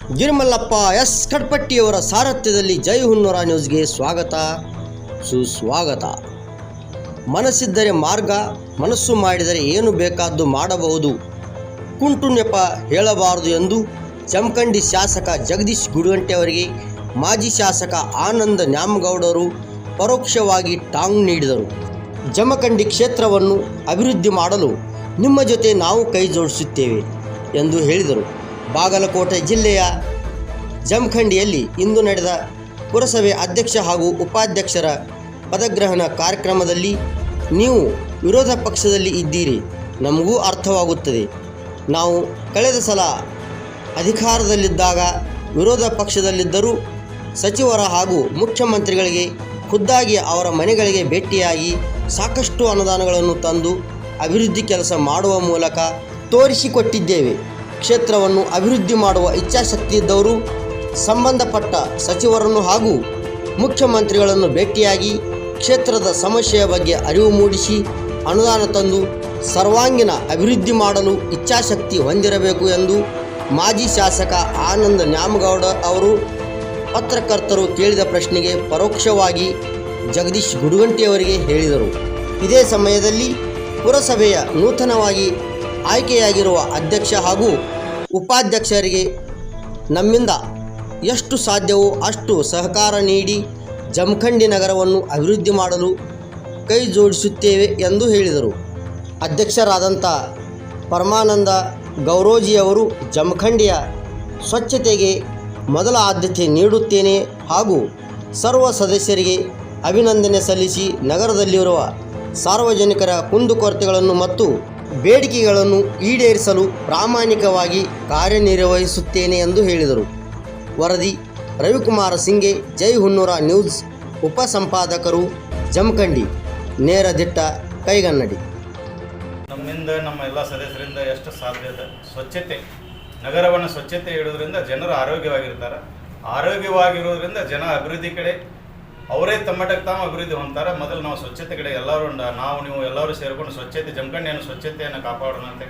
Girimallappa S ಕಡ್ಪಟ್ಟಿಯವರ ಸಾರಥ್ಯದಲ್ಲಿ ಜೈ ಹುನ್ನೂರ ನ್ಯೂಸ್ಗೆ ಸ್ವಾಗತ. ಸುಸ್ವಾಗತ. ಮನಸ್ಸಿದ್ದರೆ ಮಾರ್ಗ, ಮನಸ್ಸು ಮಾಡಿದರೆ ಏನು ಬೇಕಾದ್ದು ಮಾಡಬಹುದು. ಕುಂಟು ನೆಪ ಹೇಳಬಾರದು ಎಂದು ಜಮಖಂಡಿ ಶಾಸಕ ಜಗದೀಶ್ ಗುಡುಗಂಟೆ ಅವರಿಗೆ ಮಾಜಿ ಶಾಸಕ ಆನಂದ ನ್ಯಾಮಗೌಡರು ಪರೋಕ್ಷವಾಗಿ ಟಾಂಗ್ ನೀಡಿದರು. ಜಮಖಂಡಿ ಕ್ಷೇತ್ರವನ್ನು ಅಭಿವೃದ್ಧಿ ಮಾಡಲು ನಿಮ್ಮ ಜೊತೆ ನಾವು ಕೈ ಜೋಡಿಸುತ್ತೇವೆ ಎಂದು ಹೇಳಿದರು. ಬಾಗಲಕೋಟೆ ಜಿಲ್ಲೆಯ ಜಮಖಂಡಿಯಲ್ಲಿ ಇಂದು ನಡೆದ ಪುರಸಭೆ ಅಧ್ಯಕ್ಷ ಹಾಗೂ ಉಪಾಧ್ಯಕ್ಷರ ಪದಗ್ರಹಣ ಕಾರ್ಯಕ್ರಮದಲ್ಲಿ ನೀವು ವಿರೋಧ ಪಕ್ಷದಲ್ಲಿ ಇದ್ದೀರಿ. ನಮಗೂ ಅರ್ಥವಾಗುತ್ತದೆ. ನಾವು ಕಳೆದ ಸಲ ಅಧಿಕಾರದಲ್ಲಿದ್ದಾಗ ವಿರೋಧ ಪಕ್ಷದಲ್ಲಿದ್ದರೂ ಸಚಿವರ ಹಾಗೂ ಮುಖ್ಯಮಂತ್ರಿಗಳಿಗೆ ಖುದ್ದಾಗಿ ಅವರ ಮನೆಗಳಿಗೆ ಭೇಟಿಯಾಗಿ ಸಾಕಷ್ಟು ಅನುದಾನಗಳನ್ನು ತಂದು ಅಭಿವೃದ್ಧಿ ಕೆಲಸ ಮಾಡುವ ಮೂಲಕ ತೋರಿಸಿಕೊಟ್ಟಿದ್ದೇವೆ. ಕ್ಷೇತ್ರವನ್ನು ಅಭಿವೃದ್ಧಿ ಮಾಡುವ ಇಚ್ಛಾಶಕ್ತಿ ಇದ್ದವರು, ಸಂಬಂಧಪಟ್ಟ ಸಚಿವರನ್ನು ಹಾಗೂ ಮುಖ್ಯಮಂತ್ರಿಗಳನ್ನು ಭೇಟಿಯಾಗಿ ಕ್ಷೇತ್ರದ ಸಮಸ್ಯೆಯ ಬಗ್ಗೆ ಅರಿವು ಮೂಡಿಸಿ, ಅನುದಾನ ತಂದು ಸರ್ವಾಂಗೀಣ ಅಭಿವೃದ್ಧಿ ಮಾಡಲು ಇಚ್ಛಾಶಕ್ತಿ ಹೊಂದಿರಬೇಕು ಎಂದು ಮಾಜಿ ಶಾಸಕ ಆನಂದ ನ್ಯಾಮಗೌಡ ಅವರು ಪತ್ರಕರ್ತರು ಕೇಳಿದ ಪ್ರಶ್ನೆಗೆ ಪರೋಕ್ಷವಾಗಿ ಜಗದೀಶ್ ಗುಡುಗಂಟಿಯವರಿಗೆ ಹೇಳಿದರು. ಇದೇ ಸಮಯದಲ್ಲಿ ಪುರಸಭೆಯ ನೂತನವಾಗಿ ಆಯ್ಕೆಯಾಗಿರುವ ಅಧ್ಯಕ್ಷ ಹಾಗೂ ಉಪಾಧ್ಯಕ್ಷರಿಗೆ ನಮ್ಮಿಂದ ಎಷ್ಟು ಸಾಧ್ಯವೋ ಅಷ್ಟು ಸಹಕಾರ ನೀಡಿ ಜಮಖಂಡಿ ನಗರವನ್ನು ಅಭಿವೃದ್ಧಿ ಮಾಡಲು ಕೈ ಜೋಡಿಸುತ್ತೇವೆ ಎಂದು ಹೇಳಿದರು. ಅಧ್ಯಕ್ಷರಾದಂಥ ಪರಮಾನಂದ ಗೌರೋಜಿಯವರು ಜಮಖಂಡಿಯ ಸ್ವಚ್ಛತೆಗೆ ಮೊದಲ ಆದ್ಯತೆ ನೀಡುತ್ತೇನೆ ಹಾಗೂ ಸರ್ವ ಸದಸ್ಯರಿಗೆ ಅಭಿನಂದನೆ ಸಲ್ಲಿಸಿ ನಗರದಲ್ಲಿರುವ ಸಾರ್ವಜನಿಕರ ಕುಂದುಕೊರತೆಗಳನ್ನು ಮತ್ತು ಬೇಡಿಕೆಗಳನ್ನು ಈಡೇರಿಸಲು ಪ್ರಾಮಾಣಿಕವಾಗಿ ಕಾರ್ಯನಿರ್ವಹಿಸುತ್ತೇನೆ ಎಂದು ಹೇಳಿದರು. ವರದಿ, ರವಿಕುಮಾರ ಸಿಂಗೆ ಜೈ ಹುನ್ನೂರ ನ್ಯೂಸ್, ಉಪಸಂಪಾದಕರು, ಜಮಖಂಡಿ, ನೇರ ದಿಟ್ಟ, ಕೈಗನ್ನಡಿ. ನಮ್ಮಿಂದ, ನಮ್ಮ ಎಲ್ಲ ಸದಸ್ಯರಿಂದ ಎಷ್ಟು ಸಾಧ್ಯ ಸ್ವಚ್ಛತೆ. ನಗರವನ್ನು ಸ್ವಚ್ಛತೆ ಇಡೋದ್ರಿಂದ ಜನರು ಆರೋಗ್ಯವಾಗಿರ್ತಾರೆ. ಆರೋಗ್ಯವಾಗಿರೋದ್ರಿಂದ ಜನ ಅಭಿವೃದ್ಧಿ ಕಡೆ ಅವರೇ ತಮ್ಮಟಕ್ಕೆ ತಾವು ಅಭಿವೃದ್ಧಿ ಹೊಂದ್ತಾರೆ. ಮೊದಲು ನಾವು ಸ್ವಚ್ಛತೆ ಕಡೆ ಎಲ್ಲರೂ ನಾವು ನೀವು ಎಲ್ಲರೂ ಸೇರಿಕೊಂಡು ಸ್ವಚ್ಛತೆ, ಜಮಖಂಡಿಯನ್ನು ಸ್ವಚ್ಛತೆಯನ್ನು ಕಾಪಾಡೋಣ ಅಂತ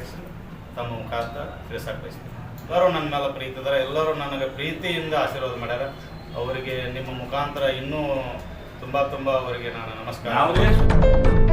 ತಮ್ಮ ಮುಖಾಂತರ ತಿಳಿಸಕ್ಕೆ ಬಯಸ್ತೀನಿ ಎಲ್ಲರೂ ನನ್ನ ಮೇಲೆ ಪ್ರೀತಿ ಎಲ್ಲರೂ ನನಗೆ ಪ್ರೀತಿಯಿಂದ ಆಶೀರ್ವಾದ ಮಾಡ್ಯಾರ. ಅವರಿಗೆ ನಿಮ್ಮ ಮುಖಾಂತರ ಇನ್ನೂ ತುಂಬ ತುಂಬ ಅವರಿಗೆ ನಾನು ನಮಸ್ಕಾರ.